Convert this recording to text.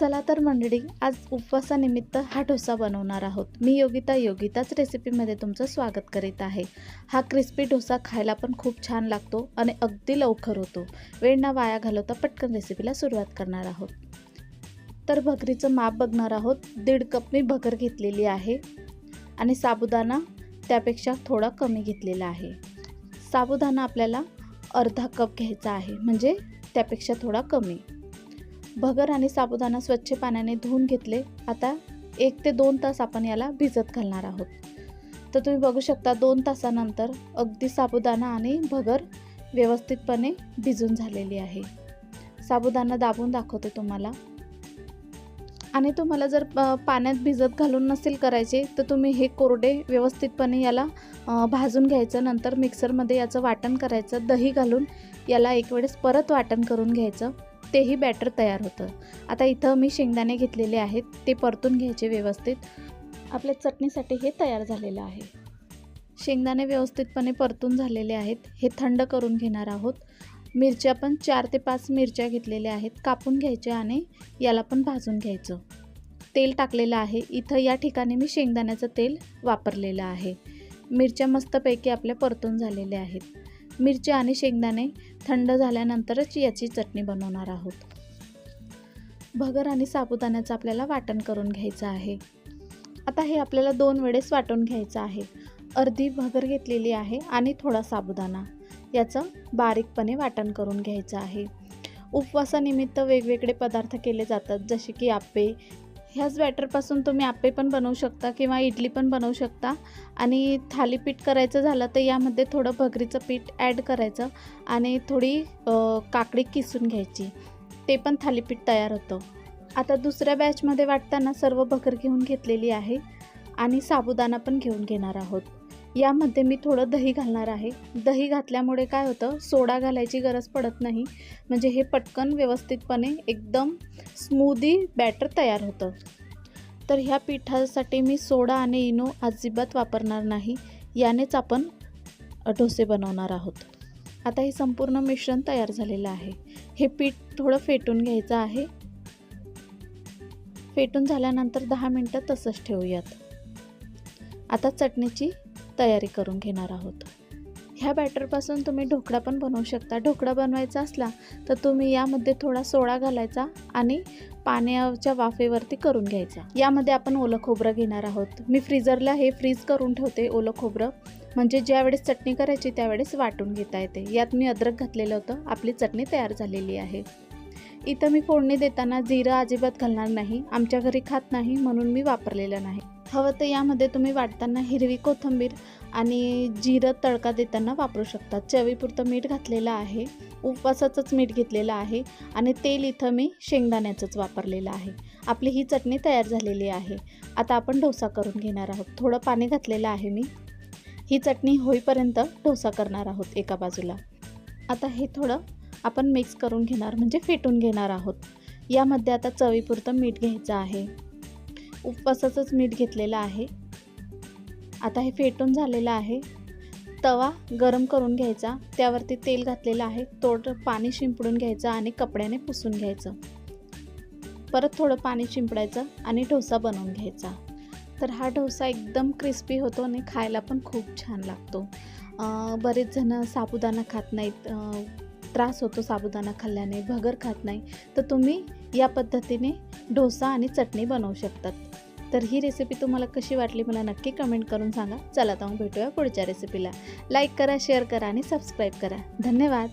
चला तर मंडळी आज उपवासानिमित्त हा डोसा बनवणार आहोत. मी योगिता योगिताच रेसिपीमध्ये तुमचं स्वागत करीत आहे. हा क्रिस्पी डोसा खायला पण खूप छान लागतो आणि अगदी लवकर होतो. वेळ ना वाया घालवता पटकन रेसिपीला सुरुवात करणार आहोत. तर भकरीचं माप बघणार आहोत. दीड कप मी भकर घेतलेली आहे आणि साबुदाणा त्यापेक्षा थोडा कमी घेतलेला आहे. साबुदाणा आपल्याला अर्धा कप घ्यायचा आहे म्हणजे त्यापेक्षा थोडा कमी. भगर आणि साबुदाणा स्वच्छ पाण्याने धुवून घेतले. आता एक ते दोन तास आपण याला भिजत घालणार आहोत. तर तुम्ही बघू शकता दोन तासानंतर अगदी साबुदाणा आणि भगर व्यवस्थितपणे भिजून झालेली आहे. साबुदाणा दाबून दाखवते तुम्हाला. आणि तुम्हाला जर प- पाण्यात भिजत घालून नसेल करायचे तर तुम्ही हे कोरडे व्यवस्थितपणे याला भाजून घ्यायचं नंतर मिक्सरमध्ये याचं वाटण करायचं दही घालून याला एक वेळेस परत वाटण करून घ्यायचं. तेही बॅटर तयार होतं. आता इथं मी शेंगदाणे घेतलेले आहेत ते परतून घ्यायचे व्यवस्थित. आपल्या चटणीसाठी हे तयार झालेलं आहे. शेंगदाणे व्यवस्थितपणे परतून झालेले आहेत हे थंड करून घेणार आहोत. मिरच्या पण चार ते पाच मिरच्या घेतलेल्या आहेत कापून घ्यायच्या आणि याला पण भाजून घ्यायचं. तेल टाकलेलं आहे इथं या ठिकाणी मी शेंगदाण्याचं तेल वापरलेलं आहे. मिरच्या मस्तपैकी आपल्या परतून झालेल्या आहेत. मिरची आणि शेंगदाणे थंड झाल्यानंतरच याची चटणी बनवणार आहोत. भगर आणि साबुदाण्याचं आपल्याला वाटण करून घ्यायचं आहे. आता हे आपल्याला दोन वेळेस वाटून घ्यायचं आहे. अर्धी भगर घेतलेली आहे आणि थोडा साबुदाणा. याचं बारीकपणे वाटण करून घ्यायचं आहे. उपवासानिमित्त वेगवेगळे पदार्थ केले जातात जसे की आप्पे ह्याच बॅटरपासून तुम्ही आप्पे पण बनवू शकता किंवा इडली पण बनवू शकता. आणि थालीपीठ करायचं झालं तर यामध्ये थोडं भगरीचं पीठ ॲड करायचं आणि थोडी काकडी किसून घ्यायची. ते पण थालीपीठ तयार होतं. आता दुसऱ्या बॅचमध्ये वाटताना सर्व भगर घेऊन घेतलेली आहे आणि साबुदाणा पण घेऊन घेणार आहोत. यामध्ये मी थोडं दही घालणार आहे. दही घातल्यामुळे काय होतं? सोडा घालायची गरज पडत नाही. म्हणजे हे पटकन व्यवस्थितपणे एकदम स्मूदी बॅटर तयार होतं. तर ह्या पिठासाठी मी सोडा आणि इनो अजिबात वापरणार नाही. यानेच आपण डोसे बनवणार आहोत. आता हे संपूर्ण मिश्रण तयार झालेलं आहे. हे पीठ थोडं फेटून घ्यायचं आहे. फेटून झाल्यानंतर दहा मिनटं तसंच ठेवूयात. आता चटणीची तयारी करून घेणार आहोत. ह्या बॅटरपासून तुम्ही ढोकळा पण बनवू शकता. ढोकळा बनवायचा असला तर तुम्ही यामध्ये थोडा सोडा घालायचा आणि पाण्याच्या वाफेवरती करून घ्यायचा. यामध्ये आपण ओलं खोबरं घेणार आहोत. मी फ्रीजरला हे फ्रीज करून ठेवते ओलं खोबरं. म्हणजे ज्यावेळेस चटणी करायची त्यावेळेस वाटून घेता येते. यात मी अद्रक घातलेलं होतं. आपली चटणी तयार झालेली आहे. इथं मी फोडणी देताना जिरं अजिबात घालणार नाही. आमच्या घरी खात नाही म्हणून मी वापरलेलं नाही. हवं तर यामध्ये तुम्ही वाटताना हिरवी कोथिंबीर आणि जिरं तडका देताना वापरू शकता. चवीपुरतं मीठ घातलेलं आहे. उपवासाचंच मीठ घेतलेलं आहे आणि तेल इथं मी शेंगदाण्याचंच वापरलेलं आहे. आपली ही चटणी तयार झालेली आहे. आता आपण डोसा करून घेणार आहोत. थोडं पाणी घातलेलं आहे मी. ही चटणी होईपर्यंत डोसा करणार आहोत एका बाजूला. आता हे थोडं आपण मिक्स करून घेणार म्हणजे फेटून घेणार आहोत. यामध्ये आता चवीपुरतं मीठ घ्यायचं आहे. उपवासाचंच मीठ घेतलेलं आहे. आता हे फेटून झालेलं आहे. तवा गरम करून घ्यायचा. त्यावरती तेल घातलेलं आहे. थोडं पाणी शिंपडून घ्यायचं आणि कपड्याने पुसून घ्यायचं. परत थोडं पाणी शिंपडायचं आणि डोसा बनवून घ्यायचा. तर हा डोसा एकदम क्रिस्पी होतो आणि खायला पण खूप छान लागतो. बरेच जण साबुदाणा खात नाहीत. त्रास होतो साबुदाणा खाल्ल्याने भगर खात नाही तर तुम्ही या पद्धतीने डोसा आणि चटणी बनवू शकतात. तर ही रेसिपी तुम्हाला कशी वाटली मला नक्की कमेंट करून सांगा. चला तर मग भेटूया पुढच्या रेसिपीला लाईक करा शेअर करा आणि सबस्क्राईब करा. धन्यवाद.